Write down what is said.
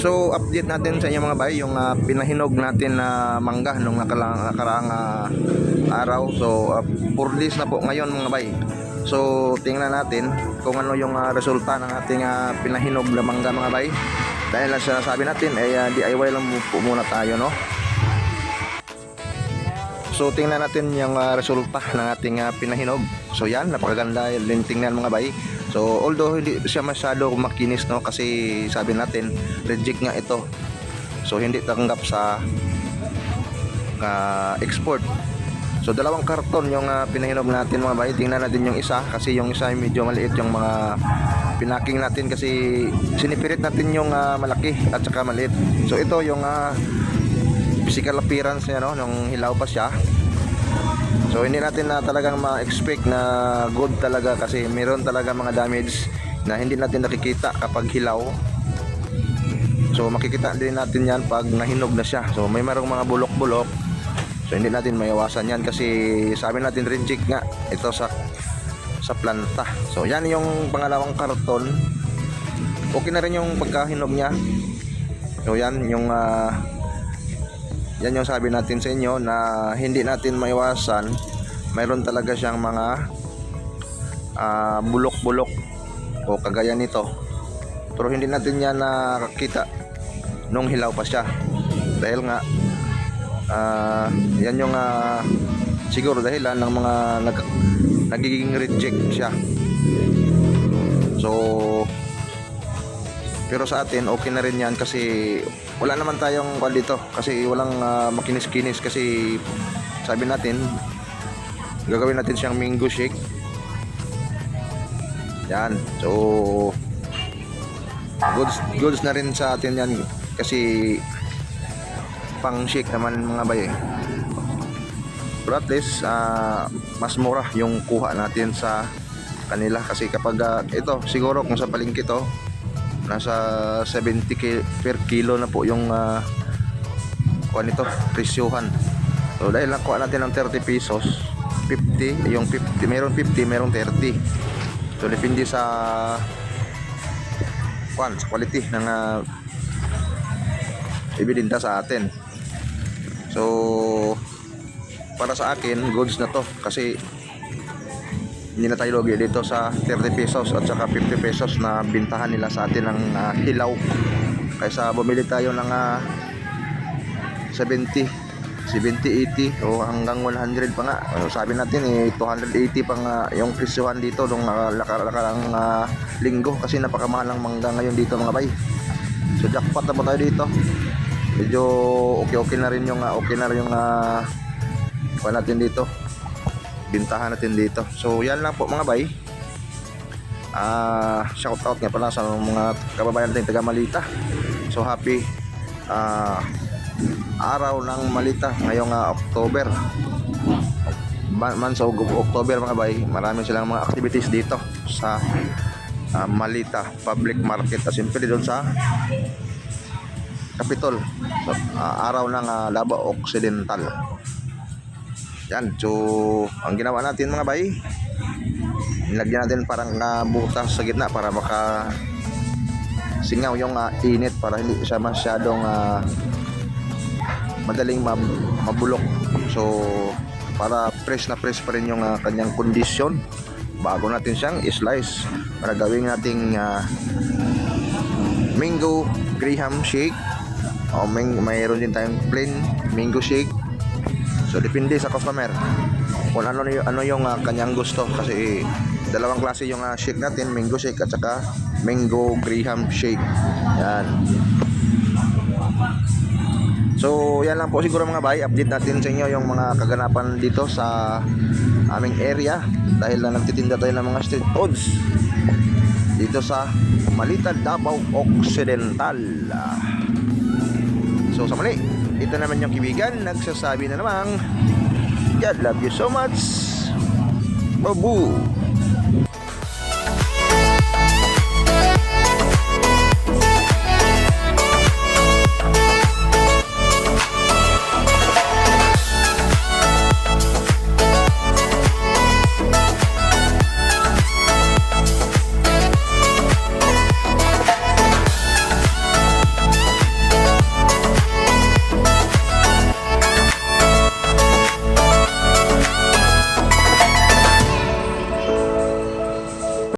So update natin sa inyo mga bay yung ah, pinahinog natin na mangga nung nakaraang, ah, araw. So 4 days na po ngayon mga bay. So tingnan natin kung ano yung ah, resulta ng ating ah, pinahinog na mangga mga bay. Dahil ang sinasabi natin ay ah, DIY lang po muna tayo no. So tingnan natin yung ah, resulta ng ating ah, pinahinog. So yan, napakaganda yung tingnan mga bay. So although hindi siya masyado makinis no kasi sabi natin reject nga ito. So hindi tanggap sa ah, export. So dalawang karton yung ah, pinahinog natin mga bay. Tingnan natin yung isa kasi yung isa medyo maliit yung mga pinaking natin kasi sinipirit natin yung ah, malaki at saka maliit. So ito yung ah, physical appearance niya no nung hilaw pa siya. So hindi natin na talagang ma-expect na good talaga kasi meron talaga mga damage na hindi natin nakikita kapag hilaw. So makikita din natin yan pag nahinog na siya. So may merong mga bulok-bulok. So hindi natin maiwasan yan kasi sabi natin reject nga ito sa sa planta. So yan yung pangalawang karton. Okay na rin yung pagkahinog niya. So yan yung ah, yan yung sabi natin sa inyo na hindi natin maiwasan. Mayroon talaga siyang mga ah, bulok-bulok o kagaya nito. Pero hindi natin yan nakakita nung hilaw pa siya. Dahil nga ah, yan yung ah, siguro dahilan ng mga nag, nagiging reject siya. So pero sa atin okay na rin yan kasi wala naman tayong kwan dito kasi walang ah, makinis-kinis kasi sabi natin gagawin natin siyang mango shake. Yan. So goods goods na rin sa atin yan kasi pang shake naman mga bay. Eh. pero at least ah, mas mura yung kuha natin sa kanila. Kasi kapag ah, ito siguro kung sa palengke to nasa 70 ki- per kilo na po yung uh, kuha nito, presyohan. So dahil nakuha natin ng 30 pesos, 50, yung 50, meron 50, meron 30. So depende sa kuan, sa quality ng uh, ibinenta sa atin. So para sa akin, goods na to kasi hindi na tayo logi dito sa 30 pesos at saka 50 pesos na bintahan nila sa atin ng ah, hilaw. Kaysa bumili tayo ng ah, 70 70, 80 o hanggang 100 pa nga. Ano, sabi natin eh 280 pa nga yung presyohan dito nung nakarang uh, linggo. Kasi napakamahal ng mangga ngayon dito mga bay. So jackpot na po tayo dito. Medyo okay okay na rin yung ah, okay na rin yung uh, natin dito bintahan natin dito. So yan lang po mga bay. Ah, shout out nga pala sa mga kababayan natin taga Malita. So happy ah, araw ng Malita ngayong ah, October. Months of October mga bay, marami silang mga activities dito sa ah, Malita Public Market at siyempre doon sa Capitol. So, ah, araw ng ah, Laba Occidental. Yan, so ang ginawa natin mga bay, nilagyan natin parang uh, butas sa gitna para maka singaw yung ah, init para hindi siya masyadong ah, madaling mab- mabulok. So para fresh na fresh pa rin yung ah, kanyang kondisyon. Bago natin siyang slice para gawin nating ah, mango graham shake. O may, mayroon din tayong plain mango shake So depende sa customer kung ano ano yung ah, kanyang gusto kasi dalawang klase yung ah, shake natin, mango shake at saka mango graham shake. Yan. So yan lang po siguro mga bay, update natin sa inyo yung mga kaganapan dito sa aming area dahil na nagtitinda tayo ng mga street foods dito sa Malita Davao Occidental. So sa mali, ito naman yung kibigan, nagsasabi na namang God love you so much. Babu.